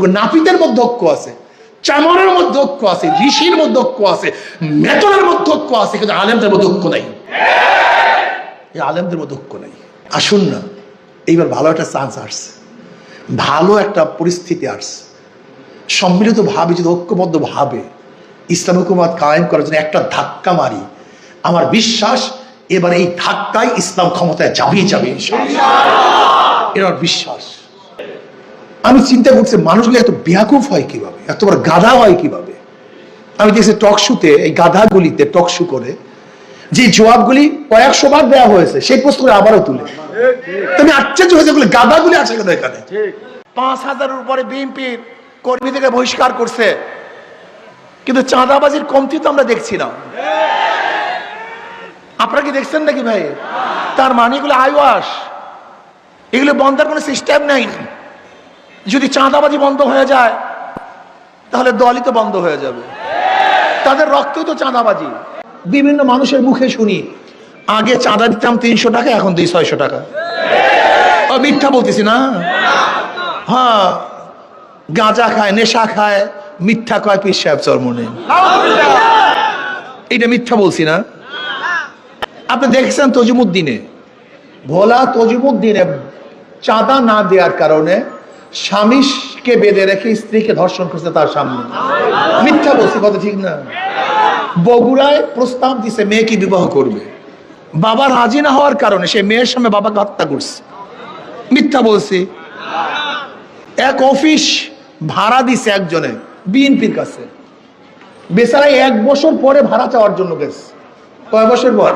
নাপিতের মধ্যে ঐক্য আছে চামরের মধ্যে ঐক্য আছে, ঋষির মধ্যে ঐক্য আছে মেতনের মধ্যে ঐক্য আছে, কিন্তু আলেমদের মধ্যে ঐক্য নাই। এই আলেমদের মধ্যে ঐক্য নাই। আসুন না, এইবার ভালো একটা চান্স আসছে। ভালো একটা পরিস্থিতি আসছে। সম্মিলিত ভাবে যদি ঐক্যবদ্ধ ভাবে ইসলাম হুকুমাত কায়েম করার জন্য একটা ধাক্কা মারি, আমার বিশ্বাস এবার এই ধাক্কায় ইসলাম ক্ষমতায় যাবেই যাবে। এর বিশ্বাস। আমি চিন্তা করছি, মানুষগুলো এত বেয়াকুফ হয় কীভাবে? এত বড় গাধা হয় কীভাবে? আমি দেখছি টক শুতে এই গাধাগুলিতে টক শু করে, যে জবাবগুলি কয়েকশো বার দেওয়া হয়েছে, সেই প্রশ্ন করে আবারও তুলে। তুমি আশ্চর্য হয়েছে এগুলো গাধাগুলি আছে কেন এখানে? পাঁচ হাজারের উপরে বিএনপির কর্মী থেকে বহিষ্কার করছে, কিন্তু চাঁদাবাজির কমতি তো আমরা দেখছি না। আপনারা কি দেখছেন নাকি ভাই? তার মানে এগুলো আইওয়াস। এগুলো বন্ধের কোনো সিস্টেম নেই। যদি চাঁদাবাজি বন্ধ হয়ে যায়, তাহলে দলই তো বন্ধ হয়ে যাবে। তাদের রক্তই তো চাঁদাবাজি। বিভিন্ন মানুষের মুখে শুনি, আগে চাঁদা দিতাম তিনশো টাকা, এখন দিই ছয়শো টাকা। মিথ্যা বলতেছি না? হ্যাঁ গাঁজা খায়, নেশা খায়, মিথ্যা কয় পিস সাহেব চরমনে। এটা মিথ্যা বলছি না। আপনি দেখেছেন তজিমুদ্দিনে? ভোলা তজিমুদ্দিনে চাঁদা না দেওয়ার কারণে স্বামীকে বেঁধে রেখে স্ত্রীকে ধর্ষণ করছে তার সামনে। মিথ্যা বলছি, কথা ঠিক না। বগুড়ায় প্রস্তাব দিছে মেয়েকে বিবাহ করবে? বাবা রাজি না হওয়ার কারণে সে মেয়ের সামনে বাবাকে হত্যা করছে। মিথ্যা বলছি। এক অফিস ভাড়া দিছে একজনে, বিএনপির কাছে। বেচারা এক বছর পরে ভাড়া চাওয়ার জন্য গেছে। কয় বছর পর?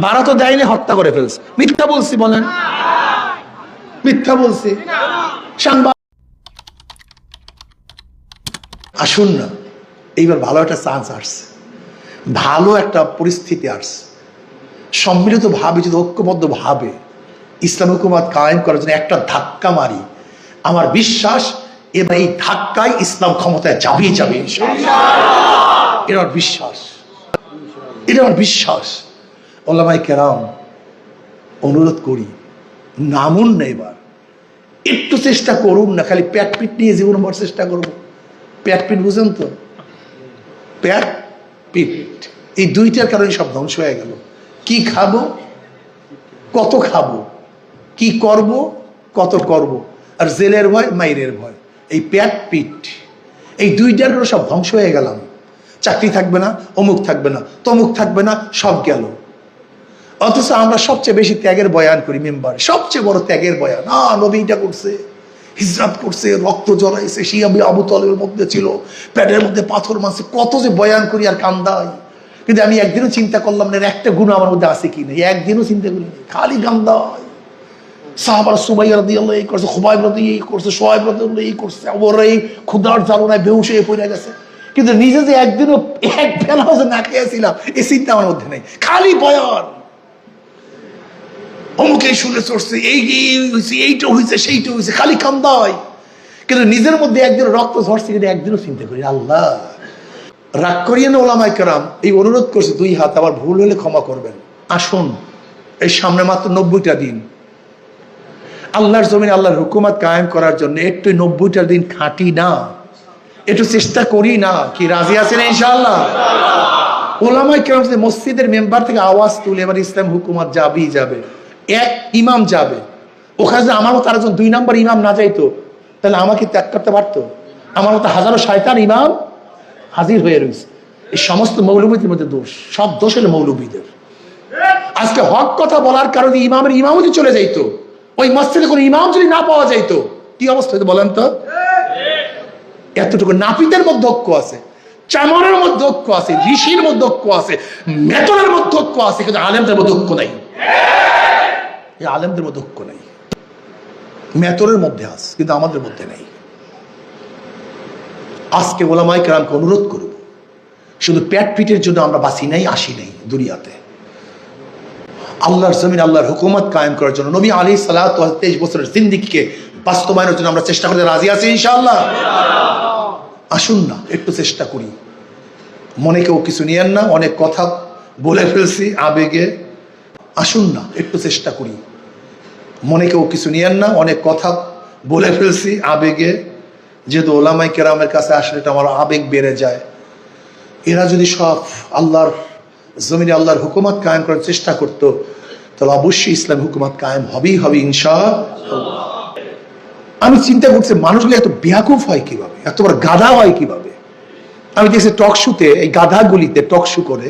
ভাড়া তো দেয়নি, হত্যা করে ফেলছে। মিথ্যা বলছি বলেন। মিথ্যা বলছি। সাংবাদ। আসুন না এইবার ভালো একটা চান্স আসছে। ভালো একটা পরিস্থিতি আসছে। সম্মিলিত ভাবে যদি ঐক্যবদ্ধ ভাবে ইসলাম হুকুমাত কায়েম করার জন্য একটা ধাক্কা মারি আমার বিশ্বাস এবার এই ধাক্কায় ইসলাম ক্ষমতায় যাবেই যাবে ইনশাআল্লাহ। এটা আমার বিশ্বাস। এটা আমার বিশ্বাস। ওলামাই কেরাম অনুরোধ করি নামুন না এবার। একটু চেষ্টা করুন না, খালি প্যাট পিট নিয়ে জীবন ভর চেষ্টা করব। প্যাট পিট বুঝেন তো? প্যাট পিট। এই দুইটার কারণে সব ধ্বংস হয়ে গেল। কি খাব? কত খাব? কি করব? কত করব? আর জেলের ভয়, মাইরের ভয়। এই প্যাট পিট। এই দুইটার সব ধ্বংস হয়ে গেলাম। চাকরি থাকবে না, অমুক থাকবে না, তমুক থাকবে না, সব গেল। অথচ আমরা সবচেয়ে বেশি ত্যাগের বয়ান করি মেম্বার। সবচেয়ে বড় ত্যাগের বয়ান। আ নবীটা করছে, হিজরাত করছে, রক্ত জড়াইছে শিয়াবি আবু তলের মধ্যে ছিল, প্যাটের মধ্যে পাথর মারছে, কত যে বয়ান করি আর কান্দাই। কিন্তু আমি একদিনও চিন্তা করলাম না একটা গুণ আমার মধ্যে আছে কি না একদিনও চিন্তা করি খালি কান্দাই। সাহাবার সুবাই রাদি আল্লাহ এই করছে, খুবাইব রাদি এই করছে, সোহাইব রাদি এই করছে ওরা এই ক্ষুদার জ্বালনায় হয়ে পড়ে গেছে। কিন্তু নিজে যে একদিনও এক বেলাও যে না খেয়েছিলাম, এই চিন্তা আমার মধ্যে নেই। খালি বয়ান। অমুক শুনে চড়ছে, এই হয়েছে এইটা হয়েছে সেইটা হয়েছে খালি কান্দায়। কিন্তু নিজের মধ্যে একদিন রক্ত ঝরছে কিন্তু একদিনও চিন্তা করি আল্লাহ। রাগ করিয়ে না ওলামাই কেরাম, এই অনুরোধ করছে দুই হাত, আবার ভুল হলে ক্ষমা করবেন। আসুন, এই সামনে মাত্র নব্বইটা দিন। আল্লাহর জমিনে আল্লাহর হুকুমাত কায়েম করার জন্য একটু নব্বইটা দিন খাটি না। একটু চেষ্টা করি না। কি, রাজি আছেন ইনশাল্লাহ ওলামাই কেরাম মসজিদের মেম্বার থেকে আওয়াজ তুলে এবার ইসলাম হুকুমাত যাবেই যাবে। এক ইমাম যাবে। ওখানে যদি আমার মতো আরেকজন দুই নম্বর ইমাম না যাইতো, তাহলে আমাকে ত্যাগ করতে পারতো। আমার মতো হাজারো শয়তান ইমাম হাজির হয়ে রয়েছে। এই সমস্ত মৌলবীদের মধ্যে দোষ, সব দোষ হলো মৌলবীদের। আজকে হক কথা বলার কারণে ইমামের ইমামও যদি চলে যাইতো, ওই মসজিদে কোনো ইমাম যদি না পাওয়া যাইতো, কি অবস্থা হইতো বলেন তো? এতটুকু নাপিতের মধ্যে ঐক্য আছে চামরের মধ্যে ঐক্য আছে, ঋষির মধ্যে ঐক্য আছে মেতনের মধ্যে ঐক্য আছে, কিন্তু আলেমদের মধ্যে ঐক্য নাই। এই আলেমদের মধ্যে ঐক্য নাই। মেতরের মধ্যে আছে কিন্তু আমাদের মধ্যে নেই। আজকে ওলামাই কেরামকে অনুরোধ করব, শুধু প্যাট পিটের জন্য আমরা বাসি নাই, আসি নাই দুনিয়াতে। আল্লাহর জমিন, আল্লাহর হুকুমত কায়েম করার জন্য নবী আলী সালাহ তেইশ বছরের জিন্দিগিকে বাস্তবায়নের জন্য আমরা চেষ্টা করতে রাজি আছি, ইনশাআল্লাহ? আসুন না, একটু চেষ্টা করি। মনে কেউ কিছু নিয়েন না, অনেক কথা বলে ফেলছি, আবেগে। আসুন না, একটু চেষ্টা করি। মনে কেউ কিছু নিয়েন না, অনেক কথা বলে ফেলছি আবেগে। যেহেতু ওলামাই কেরামের কাছে আসলে এটা আমার আবেগ বেড়ে যায়। এরা যদি সব আল্লাহর, জমিনে আল্লাহর হুকুমত কায়েম করার চেষ্টা করত, তাহলে অবশ্যই ইসলাম হুকুমত কায়েম হবেই হবে ইনশা আমি চিন্তা করছি, মানুষগুলো এত বেয়াকুফ হয় কীভাবে? এত বড় গাধা হয় কীভাবে? আমি দেখছি টক শুতে, এই গাধাগুলিতে টক শু করে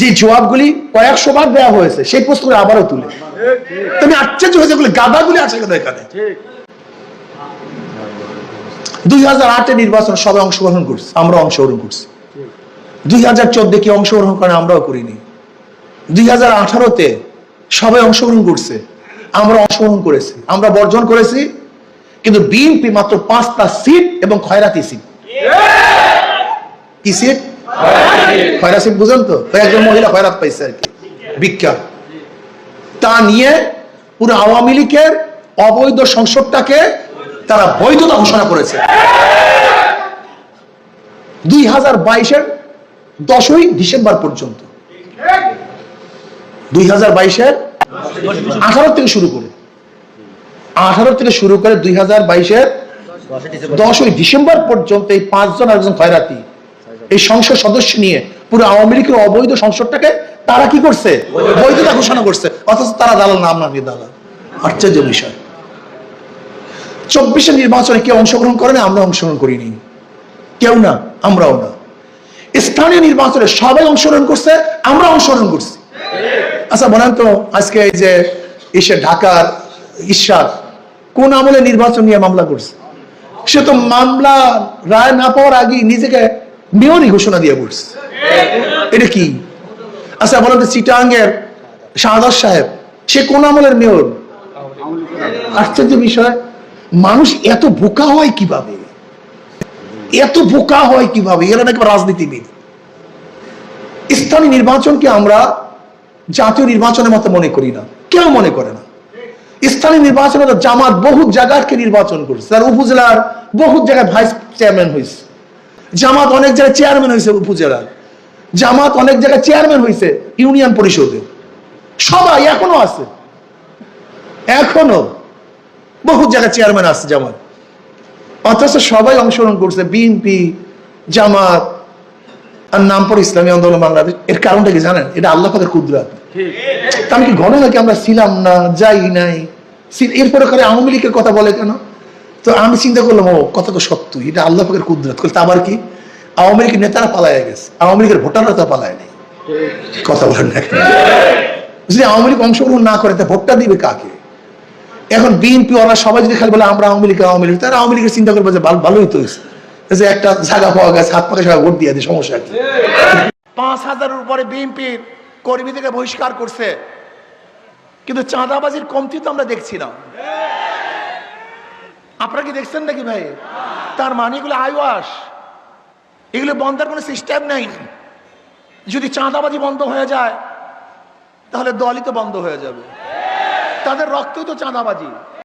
যে জবাবগুলি কয়েকশো বার দেওয়া হয়েছে, সেই প্রশ্নগুলো আবারও তুলে। তুমি আশ্চর্য হয়েছে বলে গাধাগুলি আছে কেন এখানে। দুই হাজার আটে নির্বাচন সবাই অংশগ্রহণ করছে, আমরা অংশগ্রহণ করছি। দুই হাজার চোদ্দে কি অংশগ্রহণ করে, আমরাও করিনি। দুই হাজার আঠারোতে সবাই অংশগ্রহণ করছে, আমরা অংশগ্রহণ করেছি, আমরা বর্জন করেছি, কিন্তু বিএনপি মাত্র পাঁচটা সিট এবং খয়রাতি সিট। কি সিট? খয়রা সিট বুঝেন তো একজন মহিলা খয়রাত পাইছে আর কি বিজ্ঞান তা নিয়ে পুরো আওয়ামী লীগের অবৈধ সংসদটাকে তারা বৈধতা ঘোষণা করেছে। দুই হাজার বাইশের দশই ডিসেম্বর পর্যন্ত। দুই হাজার বাইশের আঠারো থেকে শুরু করে। আঠারো থেকে শুরু করে দুই হাজার বাইশের দশই ডিসেম্বর পর্যন্ত এই পাঁচজন একজন খয়রাতি এই সংসদ সদস্য নিয়ে পুরো আওয়ামী লীগের অবৈধ সংসদটাকে তারা কি করছে? বৈধতা ঘোষণা করছে। অথচ তারা দালাল নাম নামিয়ে দালাল। আশ্চর্য বিষয়। চব্বিশে নির্বাচনে কেউ অংশগ্রহণ করে না, আমরা অংশগ্রহণ করিনি। কেউ না, আমরাও না। স্থানীয় নির্বাচনে সবাই অংশগ্রহণ করছে, আমরা অংশগ্রহণ করছি। আচ্ছা বলেন তো, আজকে এই যে এসে ঢাকার ঈশ্বর কোন আমলে নির্বাচন নিয়ে মামলা করছে? সে তো মামলা রায় না পাওয়ার আগে নিজেকে মেয়রই ঘোষণা দিয়ে বলছে। এটা কি? আচ্ছা বলেন তো চিটাঙ্গের শাহাদার সাহেব, সে কোন আমলের মেয়র? আশ্চর্য বিষয়, মানুষ এত বোকা হয় কীভাবে? এত বোকা হয় কীভাবে? এরা নাকি রাজনীতিবিদ। স্থানীয় নির্বাচনকে আমরা জাতীয় নির্বাচনের মতো মনে করি না। কেউ মনে করে না। স্থানীয় নির্বাচনে জামাত বহু জায়গাকে নির্বাচন করছে। তার উপজেলার বহু জায়গায় ভাইস চেয়ারম্যান হয়েছে। জামাত অনেক জায়গায় চেয়ারম্যান হয়েছে উপজেলার। জামাত অনেক জায়গায় চেয়ারম্যান হয়েছে ইউনিয়ন পরিষদে। সবাই এখনও আছে। এখনও বহু জায়গায় চেয়ারম্যান আছে জামাত। অথচ সবাই অংশগ্রহণ করছে বিএনপি জামাত, আর নাম পর ইসলামী আন্দোলন বাংলাদেশ। এর কারণটা কি জানেন? এটা আল্লাহ পাকের কুদরাত। তা আমি কি ঘন নাকি আমরা ছিলাম না, যাই নাই? এরপরে করে আওয়ামী লীগের কথা বলে কেন? তো আমি চিন্তা করলাম, ও, কথা তো সত্য, এটা আল্লাহ পাকের কুদরত। তা আবার কি? আওয়ামী লীগের নেতারা পালায় গেছে, আওয়ামী লীগের ভোটাররা তো পালায় নেই। কথা বলেন না যদি আওয়ামী লীগ অংশগ্রহণ না করে, তা ভোটটা দিবে কাকে? এখন বিএনপি ওরা সবাই যদি খালি বলে, আমরা আওয়ামী লীগ আওয়ামী লীগ তারা আওয়ামী লীগের চিন্তা করবে যে ভালোই তো যে একটা জায়গা পাওয়া গেছে, হাত পাকে ভোট দিয়ে দিয়ে, সমস্যা কি? পাঁচ হাজারের উপরে বিএনপির কর্মীদেরকে বহিষ্কার করছে, কিন্তু চাঁদাবাজির কমতি তো আমরা দেখছি না। আপনারা কি দেখছেন নাকি ভাই? তার মানে এগুলো আইওয়াস। এগুলো বন্ধের কোনো সিস্টেম নেই। যদি চাঁদাবাজি বন্ধ হয়ে যায়, তাহলে দলই তো বন্ধ হয়ে যাবে। তাদের রক্তই তো চাঁদাবাজি।